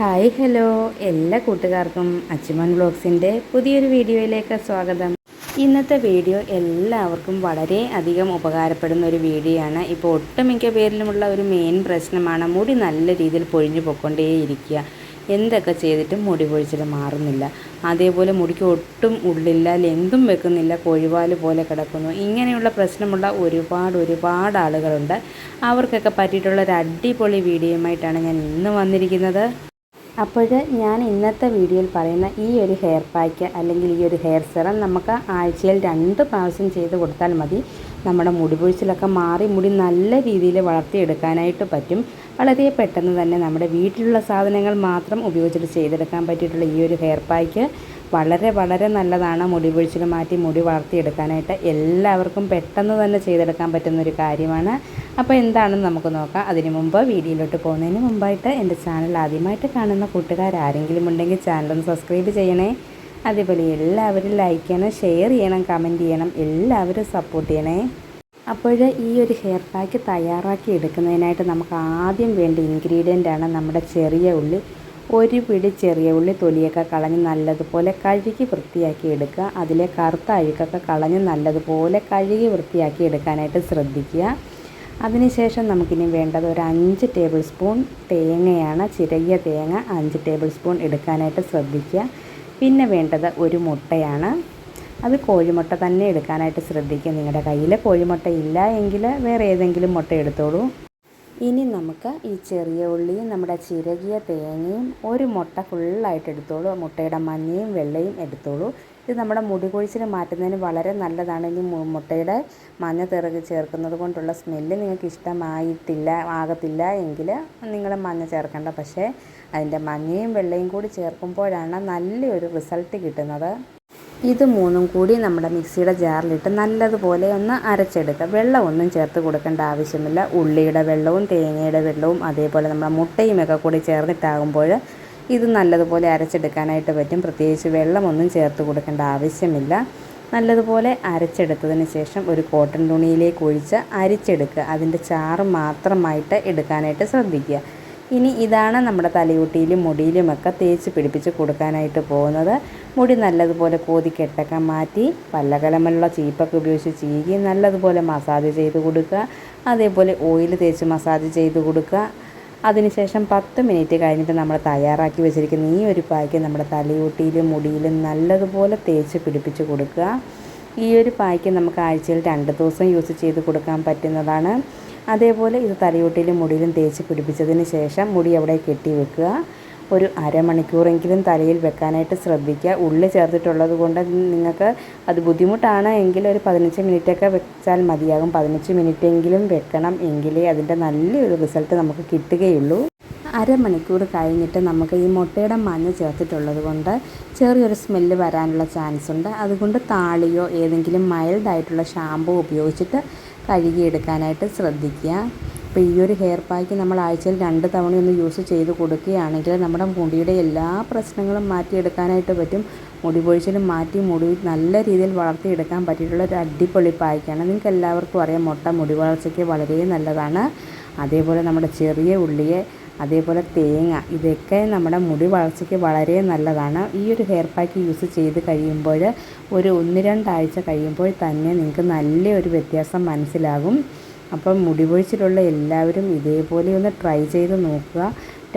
Hi hello. എല്ലാ കൂട്ടുകാർക്കും അച്ചുമൻ ബ്ലോഗ്സിന്റെ പുതിയൊരു വീഡിയോയിലേക്ക് സ്വാഗതം. ഇന്നത്തെ വീഡിയോ എല്ലാവർക്കും വളരെ അധികം ഉപകാരപ്പെടുന്ന ഒരു വീഡിയോയാണ് ഇപ്പോൾ ഒട്ടുമിക്ക പേരിലുമുള്ള ഒരു മെയിൻ പ്രശ്നമാണ് മുടി നല്ല രീതിയിൽ പൊഴിഞ്ഞു പൊയ്ക്കൊണ്ടേയിരിക്കുക. എന്തൊക്കെ ചെയ്തിട്ടും മുടി പൊഴിച്ചിൽ മാറുന്നില്ല. അതേപോലെ മുടിക്ക് ഒട്ടും ഉള്ളില്ല ലെങ്തും വെക്കുന്നില്ല കൊഴിവാൽ പോലെ കിടക്കുന്നു. ഇങ്ങനെയുള്ള പ്രശ്നമുള്ള ഒരുപാട് ഒരുപാട് ആളുകളുണ്ട്. അവർക്കൊക്കെ പറ്റിയിട്ടുള്ള ഒരു അടിപൊളി വീഡിയോയുമായിട്ടാണ് ഞാൻ ഇന്ന് വന്നിരിക്കുന്നത്. അപ്പോൾ ഞാൻ ഇന്നത്തെ വീഡിയോയിൽ പറയുന്ന ഈ ഒരു ഹെയർ പാക്ക് അല്ലെങ്കിൽ ഈ ഒരു ഹെയർ സെറം നമുക്ക് ആഴ്ചയിൽ രണ്ട് പ്രാവശ്യം ചെയ്ത് കൊടുത്താൽ മതി. നമ്മുടെ മുടി പൊഴിച്ചിലൊക്കെ മാറി മുടി നല്ല രീതിയിൽ വളർത്തിയെടുക്കാനായിട്ട് പറ്റും. വളരെ പെട്ടെന്ന് തന്നെ നമ്മുടെ വീട്ടിലുള്ള സാധനങ്ങൾ മാത്രം ഉപയോഗിച്ചിട്ട് ചെയ്തെടുക്കാൻ പറ്റിയിട്ടുള്ള ഈ ഒരു ഹെയർ പാക്ക് വളരെ വളരെ നല്ലതാണ്. മുടി പൊഴിച്ചിൽ മാറ്റി മുടി വളർത്തിയെടുക്കാനായിട്ട് എല്ലാവർക്കും പെട്ടെന്ന് തന്നെ ചെയ്തെടുക്കാൻ പറ്റുന്ന ഒരു കാര്യമാണ്. അപ്പോൾ എന്താണെന്ന് നമുക്ക് നോക്കാം. അതിന് മുമ്പ് വീഡിയോയിലോട്ട് പോകുന്നതിന് മുമ്പായിട്ട് എന്റെ ചാനൽ ആദ്യമായിട്ട് കാണുന്ന കൂട്ടുകാരാരെങ്കിലും ഉണ്ടെങ്കിൽ ചാനൽ ഒന്ന് സബ്സ്ക്രൈബ് ചെയ്യണേ. അതേപോലെ എല്ലാവരും ലൈക്ക് ചെയ്യണം ഷെയർ ചെയ്യണം കമന്റ് ചെയ്യണം എല്ലാവരും സപ്പോർട്ട് ചെയ്യണേ. അപ്പോൾ ഈ ഒരു ഹെയർ പാക്ക് തയ്യാറാക്കി എടുക്കുന്നതിനായിട്ട് നമുക്ക് ആദ്യം വേണ്ട ഇൻഗ്രീഡിയന്റ് ആണ് നമ്മുടെ ചെറിയ ഉള്ളി. ഒരു പിടി ചെറിയ ഉള്ളി തൊലിയൊക്കെ കളഞ്ഞ് നല്ലതുപോലെ കഴുകി വൃത്തിയാക്കി എടുക്കുക. അതിലെ കറുത്ത അഴുക്കൊക്കെ കളഞ്ഞ് നല്ലതുപോലെ കഴുകി വൃത്തിയാക്കി എടുക്കാനായിട്ട് ശ്രദ്ധിക്കുക. അതിനുശേഷം നമുക്കിനി വേണ്ടത് ഒരു അഞ്ച് ടേബിൾ സ്പൂൺ തേങ്ങയാണ് ചിരകിയ തേങ്ങ അഞ്ച് ടേബിൾ സ്പൂൺ എടുക്കാനായിട്ട് ശ്രദ്ധിക്കുക. പിന്നെ വേണ്ടത് ഒരു മുട്ടയാണ്. അത് കോഴിമുട്ട തന്നെ എടുക്കാനായിട്ട് ശ്രദ്ധിക്കുക. നിങ്ങളുടെ കയ്യിൽ കോഴിമുട്ട ഇല്ല എങ്കിൽ വേറെ ഏതെങ്കിലും മുട്ട എടുത്തോളൂ. ഇനി നമുക്ക് ഈ ചെറിയ ഉള്ളിയും നമ്മുടെ ചിരകിയ തേങ്ങയും ഒരു മുട്ട ഫുള്ളായിട്ട് എടുത്തോളൂ. മുട്ടയുടെ മഞ്ഞയും വെള്ളയും എടുത്തോളൂ. ഇത് നമ്മുടെ മുടി കൊഴിച്ചിൽ മാറ്റുന്നതിന് വളരെ നല്ലതാണ്. ഇനി മുട്ടയുടെ മഞ്ഞ തിറക് ചേർക്കുന്നത് കൊണ്ടുള്ള സ്മെല്ല് നിങ്ങൾക്ക് ഇഷ്ടമായിട്ടില്ല ആകത്തില്ല എങ്കിൽ നിങ്ങൾ മഞ്ഞ ചേർക്കേണ്ട. പക്ഷേ അതിന്റെ മഞ്ഞയും വെള്ളയും കൂടി ചേർക്കുമ്പോഴാണ് നല്ലൊരു റിസൾട്ട് കിട്ടുന്നത്. ഇത് മൂന്നും കൂടി നമ്മുടെ മിക്സിയുടെ ജാറിലിട്ട് നല്ലതുപോലെ ഒന്ന് അരച്ചെടുക്കുക. വെള്ളമൊന്നും ചേർത്ത് കൊടുക്കേണ്ട ആവശ്യമില്ല. ഉള്ളിയുടെ വെള്ളവും തേങ്ങയുടെ വെള്ളവും അതേപോലെ നമ്മുടെ മുട്ടയും ഒക്കെ കൂടി ചേർന്നിട്ടാകുമ്പോൾ ഇത് നല്ലതുപോലെ അരച്ചെടുക്കാനായിട്ട് പറ്റും. പ്രത്യേകിച്ച് വെള്ളമൊന്നും ചേർത്ത് കൊടുക്കേണ്ട ആവശ്യമില്ല. നല്ലതുപോലെ അരച്ചെടുത്തതിന് ശേഷം ഒരു കോട്ടൺ തുണിയിലേക്ക് ഒഴിച്ച് അരിച്ചെടുക്കുക. അതിന്റെ ചാറ് മാത്രമായിട്ട് എടുക്കാനായിട്ട് ശ്രദ്ധിക്കുക. ഇനി ഇതാണ് നമ്മുടെ തലയൂട്ടിയിലും മുടിയിലുമൊക്കെ തേച്ച് പിടിപ്പിച്ച് കൊടുക്കാനായിട്ട് പോകുന്നത്. മുടി നല്ലതുപോലെ കോതി കെട്ടൊക്കെ മാറ്റി പല്ലകലമുള്ള ചീപ്പൊക്കെ ഉപയോഗിച്ച് ചീകി നല്ലതുപോലെ മസാജ് ചെയ്ത് കൊടുക്കുക. അതേപോലെ ഓയിൽ തേച്ച് മസാജ് ചെയ്ത് കൊടുക്കുക. അതിനുശേഷം പത്ത് മിനിറ്റ് കഴിഞ്ഞിട്ട് നമ്മൾ തയ്യാറാക്കി വെച്ചിരിക്കുന്ന ഈ ഒരു പായ്ക്ക് നമ്മുടെ തലയോട്ടിയിലും മുടിയിലും നല്ലതുപോലെ തേച്ച് പിടിപ്പിച്ച് കൊടുക്കുക. ഈ ഒരു പായ്ക്ക് നമുക്ക് ആഴ്ചയിൽ രണ്ട് ദിവസം യൂസ് ചെയ്ത് കൊടുക്കാൻ പറ്റുന്നതാണ്. അതേപോലെ ഇത് തലയോട്ടിയിലും മുടിയിലും തേച്ച് പിടിപ്പിച്ചതിന് ശേഷം മുടി അവിടെ കെട്ടി വെക്കുക. ഒരു അരമണിക്കൂറെങ്കിലും തലയിൽ വെക്കാനായിട്ട് ശ്രദ്ധിക്കുക. ഉള്ളി ചേർത്തിട്ടുള്ളത് കൊണ്ട് നിങ്ങൾക്ക് അത് ബുദ്ധിമുട്ടാണ് എങ്കിൽ ഒരു പതിനഞ്ച് മിനിറ്റൊക്കെ വെച്ചാൽ മതിയാകും. പതിനഞ്ച് മിനിറ്റെങ്കിലും വെക്കണം എങ്കിലേ അതിന്റെ നല്ലൊരു റിസൾട്ട് നമുക്ക് കിട്ടുകയുള്ളൂ. അരമണിക്കൂർ കഴിഞ്ഞിട്ട് നമുക്ക് ഈ മുട്ടയുടെ മഞ്ഞ ചേർത്തിട്ടുള്ളത് കൊണ്ട് ചെറിയൊരു സ്മെല്ല് വരാനുള്ള ചാൻസ് ഉണ്ട് അതുകൊണ്ട് താളിയോ ഏതെങ്കിലും മൈൽഡായിട്ടുള്ള ഷാമ്പൂ ഉപയോഗിച്ചിട്ട് കഴുകിയെടുക്കാനായിട്ട് ശ്രദ്ധിക്കുക. അപ്പോൾ ഈ ഒരു ഹെയർ പാക്ക് നമ്മൾ ആഴ്ചയിൽ രണ്ട് തവണയൊന്ന് യൂസ് ചെയ്ത് കൊടുക്കുകയാണെങ്കിൽ നമ്മുടെ മുടിയുടെ എല്ലാ പ്രശ്നങ്ങളും മാറ്റിയെടുക്കാനായിട്ട് പറ്റും. മുടി പൊഴിച്ചിലും മാറ്റി മുടി നല്ല രീതിയിൽ വളർത്തിയെടുക്കാൻ പറ്റിയിട്ടുള്ള ഒരു അടിപൊളി പായ്ക്കാണ് നിങ്ങൾക്ക് എല്ലാവർക്കും അറിയാം മുട്ട മുടി വളർച്ചയ്ക്ക് വളരെ നല്ലതാണ്. അതേപോലെ നമ്മുടെ ചെറിയ ഉള്ളിയെ അതേപോലെ തേങ്ങ ഇതൊക്കെ നമ്മുടെ മുടി വളർച്ചയ്ക്ക് വളരെ നല്ലതാണ്. ഈ ഒരു ഹെയർ പാക്ക് യൂസ് ചെയ്ത് കഴിയുമ്പോൾ ഒരു ഒന്ന് രണ്ടാഴ്ച കഴിയുമ്പോൾ തന്നെ നിങ്ങൾക്ക് നല്ലൊരു വ്യത്യാസം മനസ്സിലാകും. അപ്പം മുടി പൊഴിച്ചിലുള്ള എല്ലാവരും ഇതേപോലെ ഒന്ന് ട്രൈ ചെയ്ത് നോക്കുക.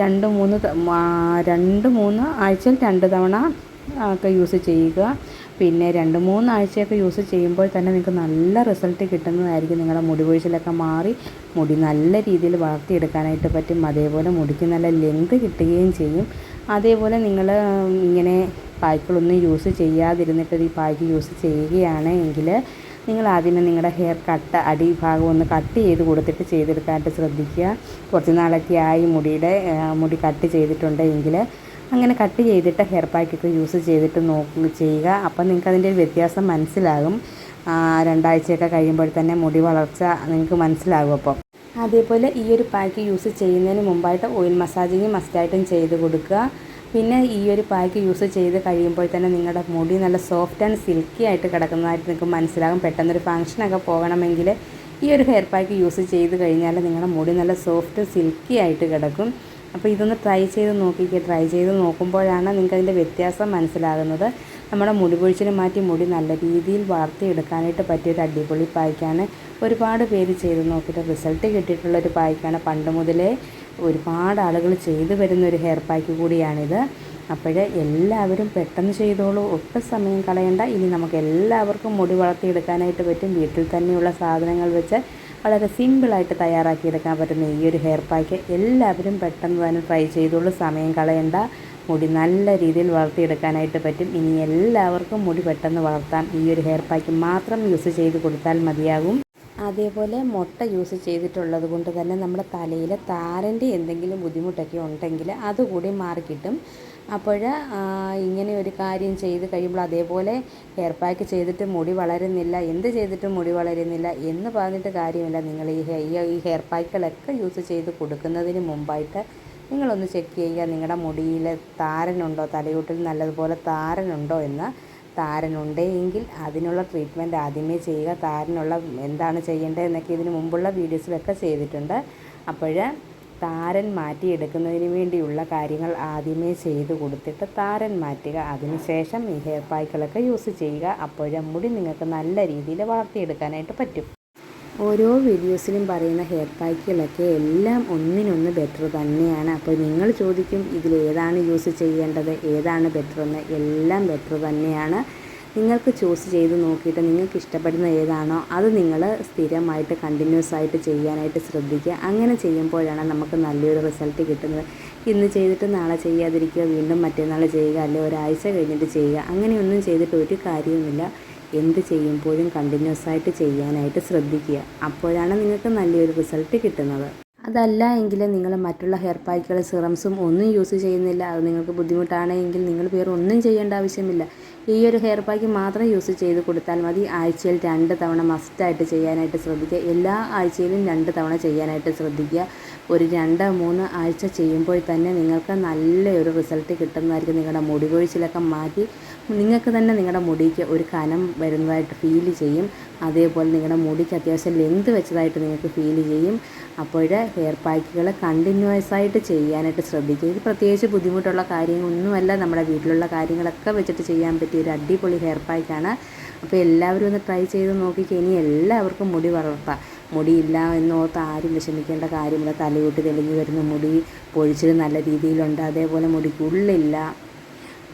രണ്ട് മൂന്ന് രണ്ട് മൂന്ന് ആഴ്ചയിൽ രണ്ട് തവണ ഒക്കെ യൂസ് ചെയ്യുക. പിന്നെ രണ്ട് മൂന്ന് ആഴ്ചയൊക്കെ യൂസ് ചെയ്യുമ്പോൾ തന്നെ നിങ്ങൾക്ക് നല്ല റിസൾട്ട് കിട്ടുന്നതായിരിക്കും. നിങ്ങളുടെ മുടി പൊഴിച്ചിലൊക്കെ മാറി മുടി നല്ല രീതിയിൽ വളർത്തിയെടുക്കാനായിട്ട് പറ്റും. അതേപോലെ മുടിക്ക് നല്ല ലെങ്ത് കിട്ടുകയും ചെയ്യും. അതേപോലെ നിങ്ങൾ ഇങ്ങനെ പായ്ക്കളൊന്നും യൂസ് ചെയ്യാതിരുന്നിട്ട് ഈ പായ്ക്ക് യൂസ് ചെയ്യുകയാണ് എങ്കിൽ നിങ്ങൾ ആദ്യമേ നിങ്ങളുടെ ഹെയർ കട്ട് അടിഭാഗം ഒന്ന് കട്ട് ചെയ്ത് കൊടുത്തിട്ട് ചെയ്തെടുക്കാനായിട്ട് ശ്രദ്ധിക്കുക. കുറച്ച് നാളൊക്കെ ആയി മുടിയുടെ മുടി കട്ട് ചെയ്തിട്ടുണ്ടെങ്കിൽ അങ്ങനെ കട്ട് ചെയ്തിട്ട് ഹെയർ പാക്കൊക്കെ യൂസ് ചെയ്തിട്ട് നോക്കുക ചെയ്യുക. അപ്പം നിങ്ങൾക്ക് അതിന്റെ ഒരു വ്യത്യാസം മനസ്സിലാകും. രണ്ടാഴ്ചയൊക്കെ കഴിയുമ്പോൾ തന്നെ മുടി വളർച്ച നിങ്ങൾക്ക് മനസ്സിലാകും അപ്പം. അതേപോലെ ഈ ഒരു പാക്ക് യൂസ് ചെയ്യുന്നതിന് മുമ്പായിട്ട് ഓയിൽ മസാജിങ് മസ്റ്റായിട്ടും ചെയ്ത് കൊടുക്കുക. പിന്നെ ഈ ഒരു പാക്ക് യൂസ് ചെയ്ത് കഴിയുമ്പോൾ തന്നെ നിങ്ങളുടെ മുടി നല്ല സോഫ്റ്റ് ആൻഡ് സിൽക്കി ആയിട്ട് കിടക്കുന്നതായിട്ട് നിങ്ങൾക്ക് മനസ്സിലാകും. പെട്ടെന്നൊരു ഫംഗ്ഷനൊക്കെ പോകണമെങ്കിൽ ഈ ഒരു ഹെയർ പാക്ക് യൂസ് ചെയ്ത് കഴിഞ്ഞാൽ നിങ്ങളുടെ മുടി നല്ല സോഫ്റ്റ് സിൽക്കി ആയിട്ട് കിടക്കും. അപ്പോൾ ഇതൊന്ന് ട്രൈ ചെയ്ത് നോക്കിക്കുക ട്രൈ ചെയ്ത് നോക്കുമ്പോഴാണ് നിങ്ങൾക്ക് അതിന്റെ വ്യത്യാസം മനസ്സിലാകുന്നത്. നമ്മുടെ മുടി പൊഴിച്ചിന് മാറ്റി മുടി നല്ല രീതിയിൽ വളർത്തിയെടുക്കാനായിട്ട് പറ്റിയൊരു അടിപൊളി പായ്ക്കാണ്. ഒരുപാട് പേര് ചെയ്ത് നോക്കിയിട്ട് റിസൾട്ട് കിട്ടിയിട്ടുള്ളൊരു പായ്ക്കാണ്. പണ്ട് മുതലേ ഒരുപാട് ആളുകൾ ചെയ്തു വരുന്ന ഒരു ഹെയർ പാക്ക് കൂടിയാണിത്. അപ്പോൾ എല്ലാവരും പെട്ടെന്ന് ചെയ്തോളൂ. ഒട്ടും സമയം കളയണ്ട. ഇനി നമുക്ക് എല്ലാവർക്കും മുടി വളർത്തിയെടുക്കാനായിട്ട് പറ്റും. വീട്ടിൽ തന്നെയുള്ള സാധനങ്ങൾ വെച്ച് വളരെ സിമ്പിളായിട്ട് തയ്യാറാക്കിയെടുക്കാൻ പറ്റുന്ന ഈ ഒരു ഹെയർ പാക്ക് എല്ലാവരും പെട്ടെന്ന് തന്നെ ട്രൈ ചെയ്തോളൂ. സമയം കളയണ്ട. മുടി നല്ല രീതിയിൽ വളർത്തിയെടുക്കാനായിട്ട് പറ്റും. ഇനി എല്ലാവർക്കും മുടി പെട്ടെന്ന് വളർത്താം ഈ ഒരു ഹെയർ പാക്ക് മാത്രം യൂസ് ചെയ്ത് കൊടുത്താൽ മതിയാകും. അതേപോലെ മുട്ട യൂസ് ചെയ്തിട്ടുള്ളത് കൊണ്ട് തന്നെ നമ്മുടെ തലയിൽ താരന്റെ എന്തെങ്കിലും ബുദ്ധിമുട്ടൊക്കെ ഉണ്ടെങ്കിൽ അതുകൂടി മാറിക്കിട്ടും അപ്പോൾ ഇങ്ങനെ ഒരു കാര്യം ചെയ്ത് കഴിയുമ്പോൾ അതേപോലെ ഹെയർ പാക്ക് ചെയ്തിട്ട് മുടി വളരുന്നില്ല എന്ത് ചെയ്തിട്ടും മുടി വളരുന്നില്ല എന്ന് പറഞ്ഞിട്ട് കാര്യമില്ല. നിങ്ങൾ ഈ ഈ ഹെയർ പാക്കുകളൊക്കെ യൂസ് ചെയ്ത് കൊടുക്കുന്നതിന് മുമ്പായിട്ട് നിങ്ങളൊന്ന് ചെക്ക് ചെയ്യുക നിങ്ങളുടെ മുടിയിൽ താരനുണ്ടോ തലയൂട്ടിൽ നല്ലതുപോലെ താരനുണ്ടോ എന്ന്. താരനുണ്ടെങ്കിൽ അതിനുള്ള ട്രീറ്റ്മെന്റ് ആദ്യമേ ചെയ്യുക. താരനുള്ള എന്താണ് ചെയ്യേണ്ടത് എന്നൊക്കെ ഇതിന് മുമ്പുള്ള വീഡിയോസിലൊക്കെ ചെയ്തിട്ടുണ്ട്. അപ്പോൾ താരൻ മാറ്റിയെടുക്കുന്നതിന് വേണ്ടിയുള്ള കാര്യങ്ങൾ ആദ്യമേ ചെയ്ത് കൊടുത്തിട്ട് താരൻ മാറ്റുക. അതിനുശേഷം ഈ ഹെയർ പായ്ക്കളൊക്കെ യൂസ് ചെയ്യുക. അപ്പോഴേ മുടി നിങ്ങൾക്ക് നല്ല രീതിയിൽ വളർത്തിയെടുക്കാനായിട്ട് പറ്റും. ഓരോ വീഡിയോസിലും പറയുന്ന ഹെയർ പാക്കുകളൊക്കെ എല്ലാം ഒന്നിനൊന്ന് ബെറ്റർ തന്നെയാണ്. അപ്പോൾ നിങ്ങൾ ചോദിക്കും ഇതിലേതാണ് യൂസ് ചെയ്യേണ്ടത് ഏതാണ് ബെറ്റർ എന്ന്. എല്ലാം ബെറ്റർ തന്നെയാണ്. നിങ്ങൾക്ക് ചൂസ് ചെയ്ത് നോക്കിയിട്ട് നിങ്ങൾക്ക് ഇഷ്ടപ്പെടുന്ന ഏതാണോ അത് നിങ്ങൾ സ്ഥിരമായിട്ട് കണ്ടിന്യൂസ് ആയിട്ട് ചെയ്യാനായിട്ട് ശ്രദ്ധിക്കുക. അങ്ങനെ ചെയ്യുമ്പോഴാണ് നമുക്ക് നല്ലൊരു റിസൾട്ട് കിട്ടുന്നത്. ഇന്ന് ചെയ്തിട്ട് നാളെ ചെയ്യാതിരിക്കുക വീണ്ടും മറ്റന്നാൾ ചെയ്യുക അല്ലെങ്കിൽ ഒരാഴ്ച കഴിഞ്ഞിട്ട് ചെയ്യുക അങ്ങനെയൊന്നും ചെയ്തിട്ട് ഒരു കാര്യവുമില്ല. എന്ത് ചെയ്യുമ്പോഴും കണ്ടിന്യൂസ് ആയിട്ട് ചെയ്യാനായിട്ട് ശ്രദ്ധിക്കുക. അപ്പോഴാണ് നിങ്ങൾക്ക് നല്ലൊരു റിസൾട്ട് കിട്ടുന്നത്. അതല്ല എങ്കിൽ നിങ്ങൾ മറ്റുള്ള ഹെയർ പാക്കുകൾ സിറംസും ഒന്നും യൂസ് ചെയ്യുന്നില്ല. അത് നിങ്ങൾക്ക് ബുദ്ധിമുട്ടാണെങ്കിൽ നിങ്ങൾ വേറെ ഒന്നും ചെയ്യേണ്ട ആവശ്യമില്ല. ഈ ഒരു ഹെയർ പാക്ക് മാത്രം യൂസ് ചെയ്ത് കൊടുത്താൽ മതി. ആഴ്ചയിൽ രണ്ട് തവണ മസ്റ്റായിട്ട് ചെയ്യാനായിട്ട് ശ്രദ്ധിക്കുക. എല്ലാ ആഴ്ചയിലും രണ്ട് തവണ ചെയ്യാനായിട്ട് ശ്രദ്ധിക്കുക. ഒരു രണ്ട് മൂന്ന് ആഴ്ച ചെയ്യുമ്പോൾ തന്നെ നിങ്ങൾക്ക് നല്ലൊരു റിസൾട്ട് കിട്ടുന്നതായിരിക്കും നിങ്ങളുടെ മുടി കൊഴിച്ചിലൊക്കെ മാറ്റി നിങ്ങൾക്ക് തന്നെ നിങ്ങളുടെ മുടിക്ക് ഒരു കനം വരുന്നതായിട്ട് ഫീൽ ചെയ്യും. അതേപോലെ നിങ്ങളുടെ മുടിക്ക് അത്യാവശ്യം ലെങ്ത് വെച്ചതായിട്ട് നിങ്ങൾക്ക് ഫീൽ ചെയ്യും. അപ്പോൾ ഹെയർ പാക്കുകൾ കണ്ടിന്യൂസ് ആയിട്ട് ചെയ്യാനായിട്ട് ശ്രദ്ധിക്കുക. ഇത് പ്രത്യേകിച്ച് ബുദ്ധിമുട്ടുള്ള കാര്യങ്ങളൊന്നുമല്ല. നമ്മുടെ വീട്ടിലുള്ള കാര്യങ്ങളൊക്കെ വെച്ചിട്ട് ചെയ്യാൻ പറ്റിയ ഒരു അടിപൊളി ഹെയർ പാക്കാണ് അപ്പോൾ എല്ലാവരും ഒന്ന് ട്രൈ ചെയ്ത് നോക്കിക്കുക ഇനി എല്ലാവർക്കും മുടി വളർത്താം. മുടിയില്ല എന്നോർത്ത് ആരും വിഷമിക്കേണ്ട കാര്യമില്ല. തലയൂട്ടി തെളിഞ്ഞു വരുന്ന മുടി പൊഴിച്ചിൽ നല്ല രീതിയിലുണ്ട്. അതേപോലെ മുടിക്കുള്ളില്ല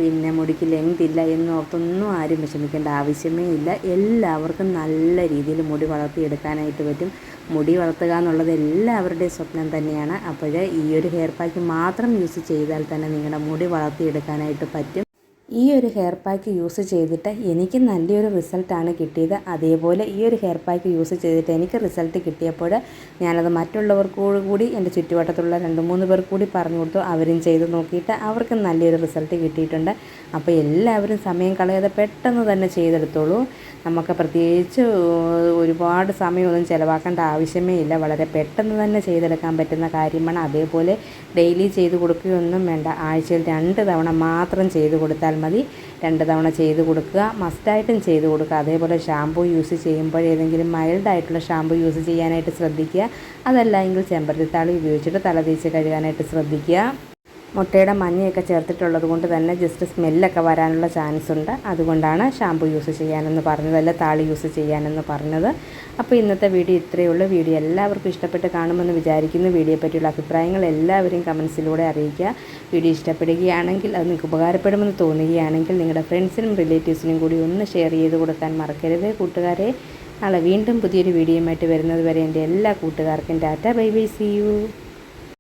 പിന്നെ മുടിക്ക് ലെങ്ത് ഇല്ല എന്നോർത്തൊന്നും ആരും വിഷമിക്കേണ്ട ആവശ്യമേ ഇല്ല. എല്ലാവർക്കും നല്ല രീതിയിൽ മുടി വളർത്തിയെടുക്കാനായിട്ട് പറ്റും. മുടി വളർത്തുക എന്നുള്ളത് എല്ലാവരുടെയും സ്വപ്നം തന്നെയാണ്. അപ്പോൾ ഈ ഒരു ഹെയർ പാക്ക് മാത്രം യൂസ് ചെയ്താൽ തന്നെ നിങ്ങളുടെ മുടി വളർത്തിയെടുക്കാനായിട്ട് പറ്റും. ഈ ഒരു ഹെയർ പാക്ക് യൂസ് ചെയ്തിട്ട് എനിക്ക് നല്ലൊരു റിസൾട്ടാണ് കിട്ടിയത്. അതേപോലെ ഈ ഒരു ഹെയർ പാക്ക് യൂസ് ചെയ്തിട്ട് എനിക്ക് റിസൾട്ട് കിട്ടിയപ്പോൾ ഞാനത് മറ്റുള്ളവർക്കോട് കൂടി എന്റെ ചുറ്റുവട്ടത്തുള്ള രണ്ട് മൂന്ന് പേർ കൂടി പറഞ്ഞു കൊടുത്തു. അവരും ചെയ്ത് നോക്കിയിട്ട് അവർക്ക് നല്ലൊരു റിസൾട്ട് കിട്ടിയിട്ടുണ്ട്. അപ്പോൾ എല്ലാവരും സമയം കളയാതെ പെട്ടെന്ന് തന്നെ ചെയ്തെടുത്തോളൂ. നമുക്ക് പ്രത്യേകിച്ച് ഒരുപാട് സമയമൊന്നും ചിലവാക്കേണ്ട ആവശ്യമേ ഇല്ല. വളരെ പെട്ടെന്ന് തന്നെ ചെയ്തെടുക്കാൻ പറ്റുന്ന കാര്യമാണ്. അതേപോലെ ഡെയിലി ചെയ്ത് കൊടുക്കുകയൊന്നും വേണ്ട. ആഴ്ചയിൽ രണ്ട് തവണ മാത്രം ചെയ്ത് കൊടുത്താൽ മതി. രണ്ട് തവണ ചെയ്ത് കൊടുക്കുക. മസ്റ്റായിട്ടും ചെയ്ത് കൊടുക്കുക. അതേപോലെ ഷാമ്പൂ യൂസ് ചെയ്യുമ്പോൾ ഏതെങ്കിലും മൈൽഡായിട്ടുള്ള ഷാമ്പൂ യൂസ് ചെയ്യാനായിട്ട് ശ്രദ്ധിക്കുക. അതല്ല എങ്കിൽ ചെമ്പരത്തിത്താളി ഉപയോഗിച്ചിട്ട് തല തേച്ച് കഴുകാനായിട്ട് ശ്രദ്ധിക്കുക. മുട്ടയുടെ മഞ്ഞയൊക്കെ ചേർത്തിട്ടുള്ളത് കൊണ്ട് തന്നെ ജസ്റ്റ് സ്മെല്ലൊക്കെ വരാനുള്ള ചാൻസ് ഉണ്ട്. അതുകൊണ്ടാണ് ഷാമ്പു യൂസ് ചെയ്യാനെന്ന് പറഞ്ഞത് അല്ല താളി യൂസ് ചെയ്യാനെന്ന് പറഞ്ഞത്. അപ്പോൾ ഇന്നത്തെ വീഡിയോ ഇത്രയേ ഉള്ളൂ. വീഡിയോ എല്ലാവർക്കും ഇഷ്ടപ്പെട്ട് കാണുമെന്ന് വിചാരിക്കുന്നു. വീഡിയോ പറ്റിയുള്ള അഭിപ്രായങ്ങൾ എല്ലാവരും കമൻസിലൂടെ അറിയിക്കുക. വീഡിയോ ഇഷ്ടപ്പെടുകയാണെങ്കിൽ അത് നിങ്ങൾക്ക് ഉപകാരപ്പെടുമെന്ന് തോന്നുകയാണെങ്കിൽ നിങ്ങളുടെ ഫ്രണ്ട്സിനും റിലേറ്റീവ്സിനും കൂടി ഒന്ന് ഷെയർ ചെയ്ത് കൊടുക്കാൻ മറക്കരുത്. കൂട്ടുകാരെ നാളെ വീണ്ടും പുതിയൊരു വീഡിയോയുമായിട്ട് വരുന്നത് വരെ എന്റെ എല്ലാ കൂട്ടുകാർക്കും tata. Bye bye. See you